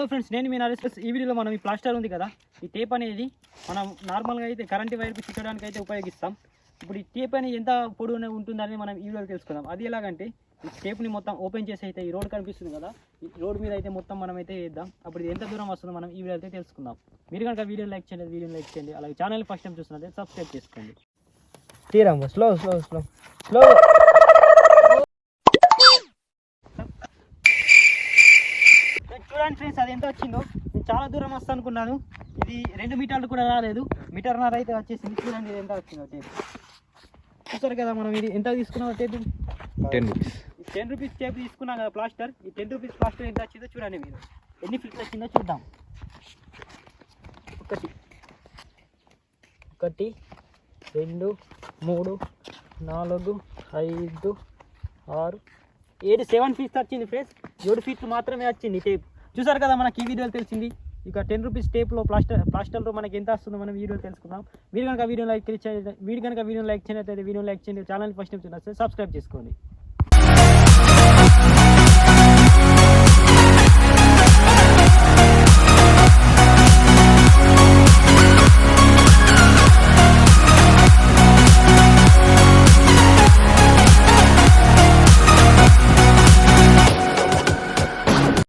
Hello friends నేను మీ నరేష్ ఈ వీడియోలో మనం ఈ ప్లాస్టర్ ఉంది కదా ఈ టేప్ అనేది మనం నార్మల్గా అయితే కరెంట్ వైర్కి చుట్టడానికి అయితే ఉపయోగిస్తాం. ఇప్పుడు ఈ టేప్ అనేది ఎంత పొడవు ఉంటుందని మనం ఈ వీడియోలో తెలుసుకుందాం. అది ఎలాగంటే ఈ టేప్ని మొత్తం ఓపెన్ చేసి అయితే ఈ రోడ్ కనిపిస్తుంది కదా ఈ రోడ్ మీద అయితే మొత్తం మనం అయితే వేద్దాం. అప్పుడు ఇది ఎంత దూరం వస్తుందో మనం ఈ వీడియో అయితే తెలుసుకుందాం. మీరు కనుక వీడియో లైక్ చేయండి వీడియో లైక్ చేయండి. అలాగే ఛానల్ ఫస్ట్ టైం చూస్తున్నట్లయితే సబ్స్క్రైబ్ చేసుకోండి. తీరమ్మ స్లో స్లో స్లో స్లో చూడండి ఫ్రెండ్స్ అది ఎంత వచ్చిందో? నేను చాలా దూరం వస్తా అనుకున్నాను. ఇది రెండు మీటర్లు కూడా రాలేదు. మీటర్న్నర అయితే వచ్చేసింది. చూడండి ఇది ఎంత వచ్చిందో టేప్ చూసారు కదా మనం ఇది ఎంత తీసుకున్నాం tape ten rupees ten rupees tape తీసుకున్నాం కదా ప్లాస్టర్ ఈ టెన్ రూపీస్ ప్లాస్టర్ ఎంత వచ్చిందో చూడండి మీరు. ఎన్ని ఫీట్లు వచ్చిందో చూద్దాం. ఒకటి. ఒకటి రెండు మూడు నాలుగు ఐదు ఆరు ఏడు సెవెన్ ఫీట్స్ వచ్చింది ఫ్రెండ్స్ ఏడు ఫీట్లు మాత్రమే వచ్చింది టేప్ చూసారు కదా మనకి ఈ వీడియోలు తెలిసింది. ఇక టెన్ రూపీస్ టేప్లో ప్లాస్టర్ ప్లాస్టర్లో మనకి ఎంత వస్తుందో మనం వీడియో తెలుసుకుందాం. మీరు కనుక వీడియో లైక్ చేయండి వీడియో కనుక వీడియో లైక్ చేయనట్లయితే వీడియో లైక్ చేయండి. ఛానల్ ఫస్ట్ టైం సబ్స్క్రైబ్ చేసుకోండి.